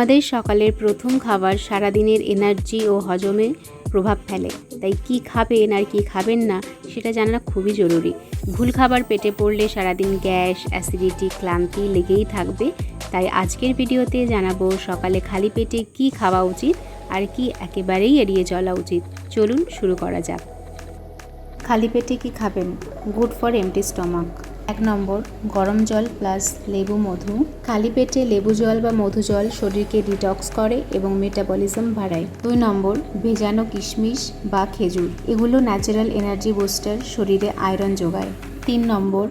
আমাদের সকালের প্রথম খাবার সারাদিনের এনার্জি ও হজমে প্রভাব ফেলে। তাই কি খাবেন আর কি খাবেন না, সেটা জানা খুবই জরুরি। ভুল খাবার পেটে পড়লে সারাদিন গ্যাস, অ্যাসিডিটি, ক্লান্তি লেগেই থাকবে। তাই আজকের ভিডিওতে জানাব সকালে খালি পেটে কি খাওয়া উচিত আর কি একেবারেই এড়িয়ে চলা উচিত। চলুন শুরু করা যাক। খালি পেটে কি খাবেন? Good for empty stomach. এক নম্বর, গরম জল প্লাস লেবু মধু। খালি পেটে লেবু জল বা মধু জল শরীরকে ডিটক্স করে এবং মেটাবলিজম বাড়ায়। দুই নম্বর, ভেজানো কিশমিশ বা খেজুর। এগুলো ন্যাচারাল এনার্জি বুস্টার শরীরে আয়রন যোগায়। তিন নম্বর,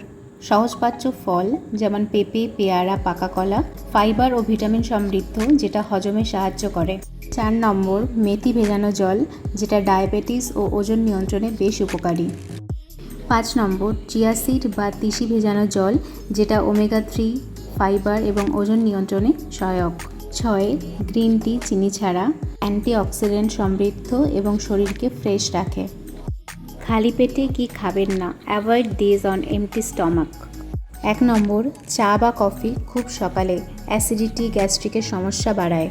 সহজপাচ্য ফল যেমন পেঁপে, পেয়ারা, পাকা কলা ফাইবার ও ভিটামিন সমৃদ্ধ যেটা হজমে সাহায্য করে। চার নম্বর, মেথি ভেজানো জল যেটা ডায়াবেটিস ও ওজন নিয়ন্ত্রণে বেশ উপকারী। পাঁচ নম্বর চিয়া সিড বা তিসি ভেজানো জল, যেটা ওমেগা থ্রি ফাইবার এবং ওজন নিয়ন্ত্রণে সহায়ক। ছয় গ্রিন টি চিনি ছাড়া অ্যান্টিঅক্সিডেন্ট সমৃদ্ধ এবং শরীরকে ফ্রেশ রাখে। খালি পেটে কি খাবেন না avoid this on empty stomach এক নম্বর, চা বা কফি খুব সকালে অ্যাসিডিটি গ্যাস্ট্রিকের সমস্যা বাড়ায়।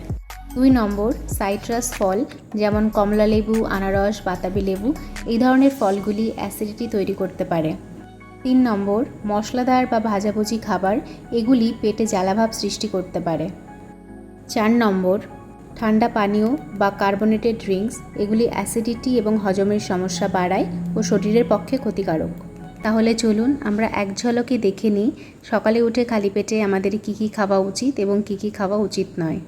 দুই নম্বর, সাইট্রাস ফল, যেমন কমলা লেবু, আনারস, বাতাবি লেবু, এই ধরনের ফলগুলি অ্যাসিডিটি তৈরি করতে পারে। তিন নম্বর, মশলাদার বা ভাজাভুজি খাবার, এগুলি পেটে জ্বালাভাব সৃষ্টি করতে পারে। চার নম্বর, ঠান্ডা পানীয় বা কার্বনেটেড ড্রিঙ্কস, এগুলি অ্যাসিডিটি এবং হজমের সমস্যা বাড়ায় ও শরীরের পক্ষে ক্ষতিকারক। তাহলে চলুন আমরা এক ঝলকে দেখে নিই, সকালে উঠে খালি পেটে আমাদের কী কী খাওয়া উচিত এবং কী কী খাওয়া উচিত নয়।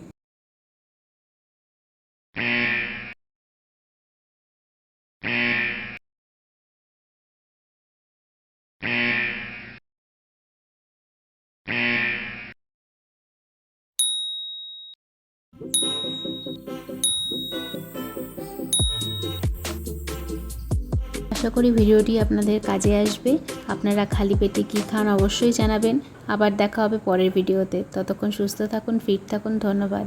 আশা করি ভিডিওটি আপনাদের কাজে আসবে। আপনারা খালি পেটে কী খান অবশ্যই জানাবেন। আবার দেখা হবে পরের ভিডিওতে। ততক্ষণ সুস্থ থাকুন ফিট থাকুন। ধন্যবাদ।